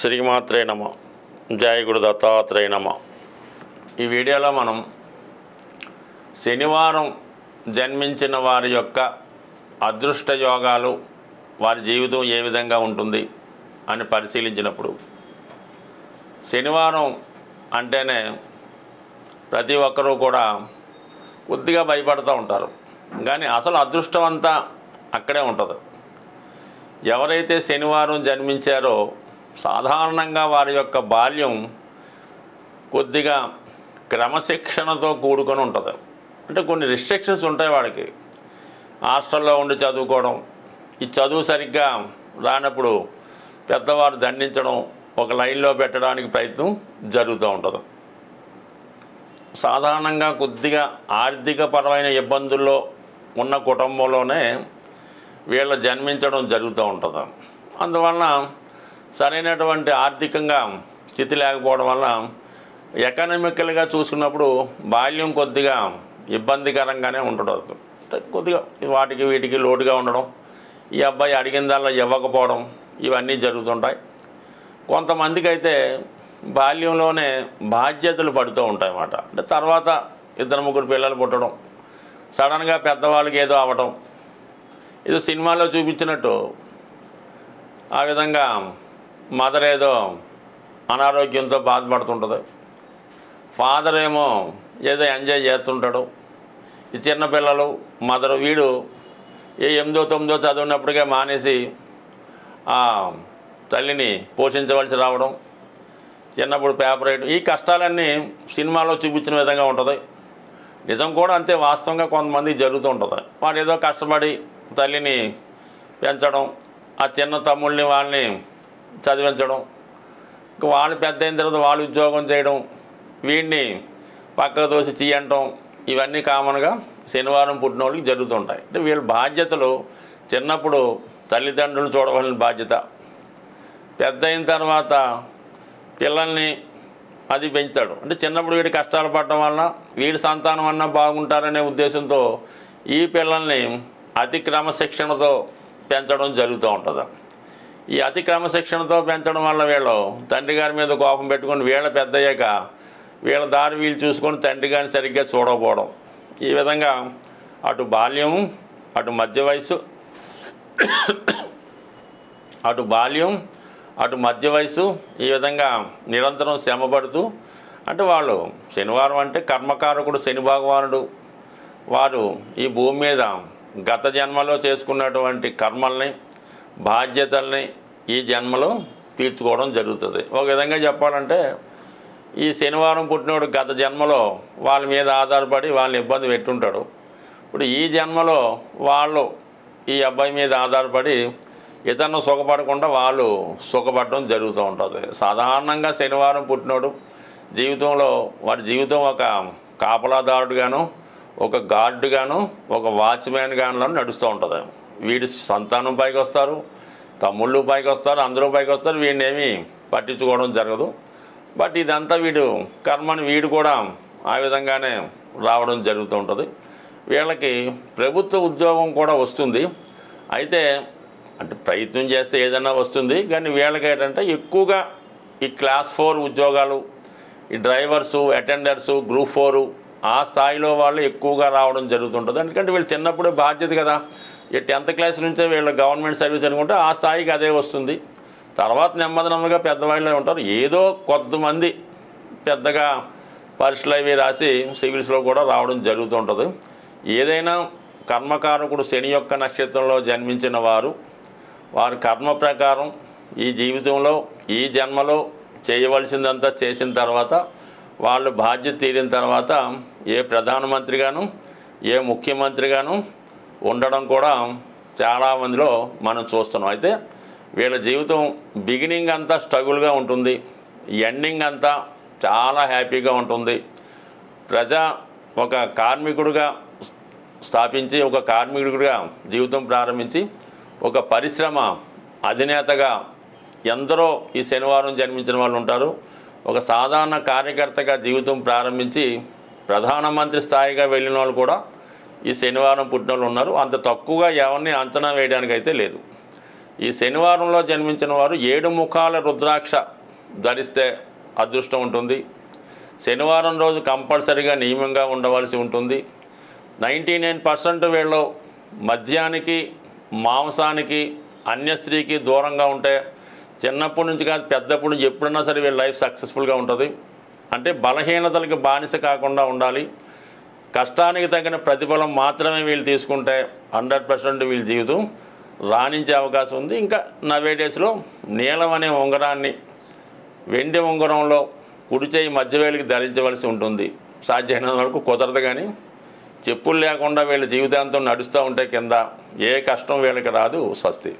శ్రీమాత్రే నమ. జయ గురు దత్తాత్రేయ నమ. ఈ వీడియోలో మనం శనివారం జన్మించిన వారి యొక్క అదృష్ట యోగాలు వారి జీవితం ఏ విధంగా ఉంటుంది అని పరిశీలించినప్పుడు శనివారం అంటేనే ప్రతి ఒక్కరూ కూడా కొద్దిగా భయపడుతూ ఉంటారు. కానీ అసలు అదృష్టం అంతా అక్కడే ఉంటుంది. ఎవరైతే శనివారం జన్మించారో సాధారణంగా వారి యొక్క బాల్యం కొద్దిగా క్రమశిక్షణతో కూడుకొని ఉంటుంది. అంటే కొన్ని రిస్ట్రిక్షన్స్ ఉంటాయి వాడికి. హాస్టల్లో ఉండి చదువుకోవడం ఈ చదువు సరిగ్గా రానప్పుడు పెద్దవారు దండించడం ఒక లైన్లో పెట్టడానికి ప్రయత్నం జరుగుతూ ఉంటుంది. సాధారణంగా కొద్దిగా ఆర్థికపరమైన ఇబ్బందుల్లో ఉన్న కుటుంబంలోనే వీళ్ళ జన్మించడం జరుగుతూ ఉంటుంది. అందువలన సరైనటువంటి ఆర్థికంగా స్థితి లేకపోవడం వల్ల ఎకనామికల్గా చూసుకున్నప్పుడు బాల్యం కొద్దిగా ఇబ్బందికరంగానే ఉండడం. అంటే కొద్దిగా వాటికి వీటికి లోటుగా ఉండడం ఈ అబ్బాయి అడిగిన దానిలో ఇవ్వకపోవడం ఇవన్నీ జరుగుతుంటాయి. కొంతమందికి అయితే బాల్యంలోనే బాధ్యతలు పడుతూ ఉంటాయి అన్నమాట అంటే తర్వాత ఇద్దరు ముగ్గురు పిల్లలు పుట్టడం సడన్గా పెద్దవాళ్ళకి ఏదో అవటం ఏదో సినిమాలో చూపించినట్టు ఆ విధంగా మదర్ ఏదో అనారోగ్యంతో బాధపడుతుంటుంది. ఫాదర్ ఏమో ఏదో ఎంజాయ్ చేస్తుంటాడు. ఈ చిన్నపిల్లలు మదర్ వీడు ఏ ఎనిమిదో తొమ్మిదో చదివినప్పటికే మానేసి ఆ తల్లిని పోషించవలసి రావడం చిన్నప్పుడు పేపర్ వేయడం ఈ కష్టాలన్నీ సినిమాలో చూపించిన విధంగా ఉంటుంది. నిజం కూడా అంతే వాస్తవంగా కొంతమంది జరుగుతూ ఉంటుంది. వాడు ఏదో కష్టపడి తల్లిని పెంచడం ఆ చిన్న తమ్ముళ్ళని వాళ్ళని చదివించడం. వాళ్ళు పెద్ద అయిన తర్వాత వాళ్ళు ఉద్యోగం చేయడం వీడిని పక్కకు దోసి చీయంటం ఇవన్నీ కామన్గా శనివారం పుట్టిన వాళ్ళకి జరుగుతుంటాయి. అంటే వీళ్ళ బాధ్యతలు చిన్నప్పుడు తల్లిదండ్రులు చూడవలసిన బాధ్యత. పెద్ద అయిన తర్వాత పిల్లల్ని అది పెంచుతాడు అంటే చిన్నప్పుడు వీడి కష్టాలు పడటం వలన వీడి సంతానం అన్నా బాగుంటారనే ఉద్దేశంతో ఈ పిల్లల్ని అతి క్రమశిక్షణతో పెంచడం జరుగుతూ ఉంటుంది. ఈ అతి క్రమశిక్షణతో పెంచడం వల్ల వీళ్ళు తండ్రి గారి మీద కోపం పెట్టుకొని వీళ్ళ పెద్దయ్యాక వీళ్ళ దారి వీళ్ళు చూసుకొని తండ్రి గారిని సరిగ్గా చూడకపోవడం. ఈ విధంగా అటు బాల్యం అటు మధ్య వయసు అటు బాల్యం అటు మధ్య వయసు ఈ విధంగా నిరంతరం శ్రమపడుతూ అంటే వాళ్ళు శనివారం అంటే కర్మకారకుడు శని భగవానుడు. వారు ఈ భూమి మీద గత జన్మలో చేసుకున్నటువంటి కర్మల్ని బాధ్యతల్ని ఈ జన్మలో తీర్చుకోవడం జరుగుతుంది. ఒక విధంగా చెప్పాలంటే ఈ శనివారం పుట్టినోడు గత జన్మలో వాళ్ళ మీద ఆధారపడి వాళ్ళని ఇబ్బంది పెట్టుంటాడు. ఇప్పుడు ఈ జన్మలో వాళ్ళు ఈ అబ్బాయి మీద ఆధారపడి ఇతను సుఖపడకుండా వాళ్ళు సుఖపడడం జరుగుతూ ఉంటుంది. సాధారణంగా శనివారం పుట్టినోడు జీవితంలో వారి జీవితం ఒక కాపలాదారుడుగాను ఒక గార్డుగాను ఒక వాచ్మ్యాన్ గాను నడుస్తూ ఉంటుంది. వీడి సంతానం పైకి వస్తారు తమ్ముళ్ళు పైకి వస్తారు అందరూ పైకి వస్తారు వీడిని ఏమీ పట్టించుకోవడం జరగదు. బట్ ఇదంతా వీడు కర్మని వీడు కూడా ఆ విధంగానే రావడం జరుగుతూ ఉంటుంది. వీళ్ళకి ప్రభుత్వ ఉద్యోగం కూడా వస్తుంది. అయితే అంటే ప్రయత్నం చేస్తే ఏదైనా వస్తుంది కానీ వీళ్ళకి ఏంటంటే ఎక్కువగా ఈ క్లాస్ ఫోర్ ఉద్యోగాలు ఈ డ్రైవర్సు అటెండర్సు గ్రూప్ ఫోరు ఆ స్థాయిలో వాళ్ళు ఎక్కువగా రావడం జరుగుతుంటుంది ఎందుకంటే వీళ్ళు చిన్నప్పుడే బాధ్యత కదా. టెన్త్ క్లాస్ నుంచే వీళ్ళ గవర్నమెంట్ సర్వీస్ అనుకుంటే ఆ స్థాయికి అదే వస్తుంది. తర్వాత నెమ్మది నెమ్మదిగా పెద్దవాళ్ళే ఉంటారు. ఏదో కొంతమంది పెద్దగా పరీక్షలు అవి రాసి సివిల్స్లో కూడా రావడం జరుగుతుంటుంది ఏదైనా కర్మకారకుడు శని యొక్క నక్షత్రంలో జన్మించిన వారు వారి కర్మ ప్రకారం ఈ జీవితంలో ఈ జన్మలో చేయవలసిందంతా చేసిన తర్వాత వాళ్ళు బాధ్యత తీరిన తర్వాత ఏ ప్రధానమంత్రిగాను ఏ ముఖ్యమంత్రిగాను ఉండడం కూడా చాలామందిలో మనం చూస్తున్నాం. అయితే వీళ్ళ జీవితం బిగినింగ్ అంతా స్ట్రగుల్గా ఉంటుంది. ఎండింగ్ అంతా చాలా హ్యాపీగా ఉంటుంది. ప్రజా ఒక కార్మికుడిగా స్థాపించి ఒక కార్మికుడిగా జీవితం ప్రారంభించి ఒక పరిశ్రమ అధినేతగా ఎందరో ఈ శనివారం జన్మించిన వాళ్ళు ఉంటారు. ఒక సాధారణ కార్యకర్తగా జీవితం ప్రారంభించి ప్రధానమంత్రి స్థాయిగా వెళ్ళిన వాళ్ళు కూడా ఈ శనివారం పుట్టిన వాళ్ళు ఉన్నారు. అంత తక్కువగా ఎవరిని అంచనా వేయడానికి అయితే లేదు. ఈ శనివారంలో జన్మించిన వారు ఏడు ముఖాల రుద్రాక్ష ధరిస్తే అదృష్టం ఉంటుంది. శనివారం రోజు కంపల్సరిగా నియమంగా ఉండవలసి ఉంటుంది. నైంటీ నైన్ పర్సెంట్ వీళ్ళు మద్యానికి మాంసానికి అన్య స్త్రీకి దూరంగా ఉంటే చిన్నప్పటి నుంచి కాదు పెద్దప్పటి నుంచి ఎప్పుడన్నా సరే వీళ్ళ లైఫ్ సక్సెస్ఫుల్గా ఉంటుంది. అంటే బలహీనతలకు బానిస కాకుండా ఉండాలి. కష్టానికి తగిన ప్రతిఫలం మాత్రమే వీళ్ళు తీసుకుంటే హండ్రెడ్ పర్సెంట్ వీళ్ళ జీవితం రాణించే అవకాశం ఉంది. ఇంకా నవే డేస్లో నీలం అనే ఉంగరాన్ని వెండి ఉంగరంలో కుడిచేయి మధ్యవేలికి ధరించవలసి ఉంటుంది. సాధ్యమైనంత వరకు కుదరదు కానీ చెప్పులు లేకుండా వీళ్ళ జీవితాంతం నడుస్తూ ఉంటే కింద ఏ కష్టం వీళ్ళకి రాదు స్వస్తి.